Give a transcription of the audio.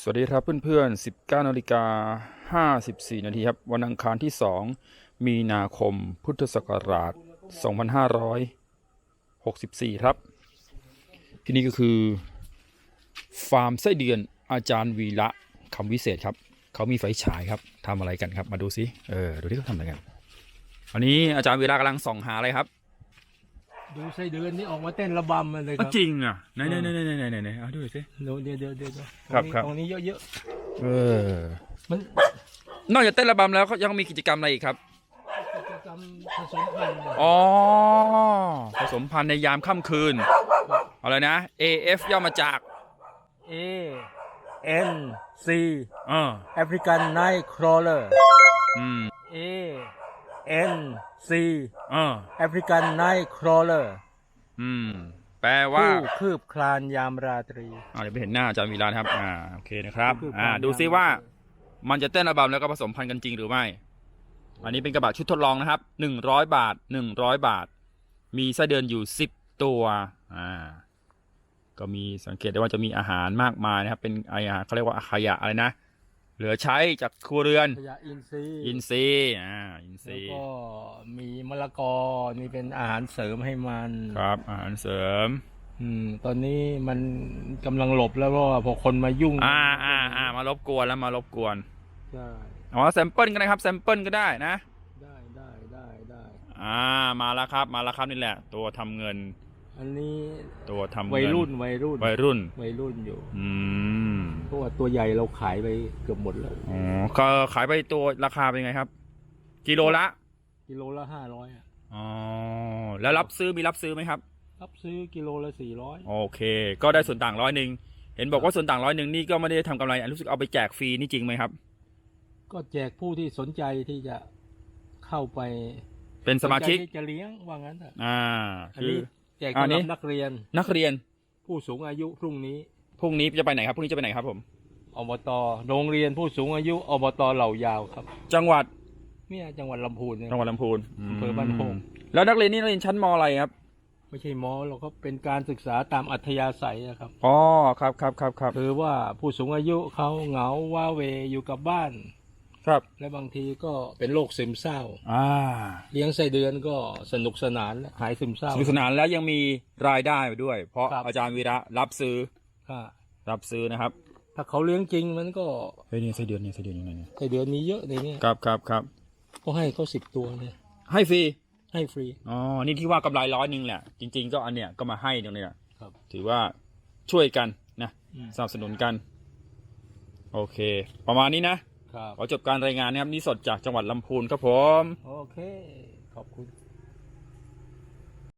สวัสดีครับเพื่อนๆ 19นาฬิกา54 นาทีครับ วันอังคารที่ 2 มีนาคมพุทธศักราช 2564 ครับ ที่นี่ก็คือ ฟาร์มไส้เดือนอาจารย์วีระคำวิเศษครับ เขามีไฟฉายครับทำอะไรกันครับ มาดูซิเออ ดูที่เขาทำอะไรกัน อันนี้อาจารย์วีระกำลังส่องหาอะไรครับ ดูไส้เดือนนี่ออกมาเต้นระบำมาเลยคอะรับจริงอะไหนไหนไหนไหนไหนไหนไหนเอาดูสิ เดี๋ยวเดี๋ยวเดี๋ยวเดี๋ยวครับครับ ตรงนี้เยอะเออ ๆมันนอกจากเต้นระบำแล้วเขายังมีกิจกรรมอะไรอีกครับ กิจกรรมผสมพันธุ์อ๋อ ผสมพันธุ์ในยามค่ำคืน อะไรนะ AF ย่อมาจากเอ N C เออ African Night Crawler อืม A N C เออ African Night Crawler อืม แปลว่าผู้คืบคลานยามราตรี อ่าเดี๋ยวไปเห็นหน้าอาจารย์วีระนะครับ อ่า โอเคนะครับคือความอ่า ดูซิยาวว่า มันจะเต้นระบำแล้วก็ผสมพันธุ์กันจริงหรือไม่ อันนี้เป็นกระบะชุดทดลองนะครับ หนึ่งร้อยบาท หนึ่งร้อยบาท มีไส้เดือนอยู่สิบตัว อ่า ก็มีสังเกตได้ว่าจะมีอาหารมากมายนะครับ เป็นอาหารเขาเรียกว่าขยะอะไรนะ เหลือใช้จากครัวเรือน ขยะอินทรีย์อินซีย์อ่าอินแล้วซีย์ก็มีมะละกอนี่เป็นอาหารเสริมให้มัน ครับอาหารเสริม อืม ตอนนี้มันกำลังหลบแล้วเพราะว่าพอคนมายุ่งอ่าอ่าอ่ามารบกวนแล้วมารบกวนใช่อ๋อแซมเปิลก็ได้ครับแซมเปิลก็ได้นะ ได้ได้ได้ได้ อ่ามาแล้วครับ มาแล้วครับนี่แหละ ตัวทำเงินอันนี้ตัวทำเงินวัยรุ่นวัยรุ่นวัยรุ่น วัยรุ่นอยู่ อืม เพราะว่าตัวใหญ่เราขายไปเกือบหมดแล้ว อ๋อก็ขายไปตัวราคาเป็นไงครับ กิโลละ กิโลละห้าร้อยอ๋อ แล้วรับซื้อมีรับซื้อไหมครับ รับซื้อกิโลละสี่ร้อยโอเค ก็ได้ส่วนต่างร้อยหนึ่ง เห็นบอกว่าส่วนต่างร้อยหนึ่งนี่ก็ไม่ได้ทำกำไร อันรู้สึกเอาไปแจกฟรีนี่จริงไหมครับ ก็แจกผู้ที่สนใจที่จะเข้าไปเป็นสมาชิก นใจที่จะเลี้ยงว่างั้นเถอะอ่า อันคือ นี้แจกอันสำหนี้รับนักเรียนนักเรียน ผู้สูงอายุพรุ่งนี้ พรุ่งนี้จะไปไหนครับพรุ่งนี้จะไปไหนครับผม อบตโรงเรียนผู้สูงอายุอบตเหล่ายาวครับ จังหวัดเนี่ยจังหวัดลำพูนเนี่ย จังหวัดลำพูนอำเภอบ้านโป่ง แล้วนักเรียนนี่นักเรียนชั้นมอะไรครับไม่ใช่หมอเราก็เป็นการศึกษาตามอัธยาศัยอะครับอ๋อครับครับครับครับคือว่าผู้สูงอายุเขาเหงาว้าเหวอยู่กับบ้าน ครับ และบางทีก็เป็นโรคซึมเศร้า อ่าเลี้ยงไส้เดือนก็สนุกสนานหายซึมเศร้า สนุกสนานแล้วยังมีรายได้ด้วย เพราะครับ อาจารย์วีระรับซื้อ ค่ะรับซื้อนะครับ ถ้าเขาเลี้ยงจริงมันก็เฮ้ยนี่ไส้เดือนนี่ไส้เดือนยังไงเนี่ยไส้เดือนมีเยอะในนี้ครับครับครับก็ให้เขาสิบตัวเลยให้ฟรีให้ฟรี อ๋อนี่ที่ว่ากำไรร้อยหนึ่งแหละ จริง ๆ ก็อันเนี้ยก็มาให้ตรงนี้แหละครับ ถือว่าช่วยกันนะอืม สนับสนุนกัน โอเค ประมาณนี้นะครับ ขอจบการรายงานนะครับนี่สดจากจังหวัดลำพูนครับผม โอเค ขอบคุณ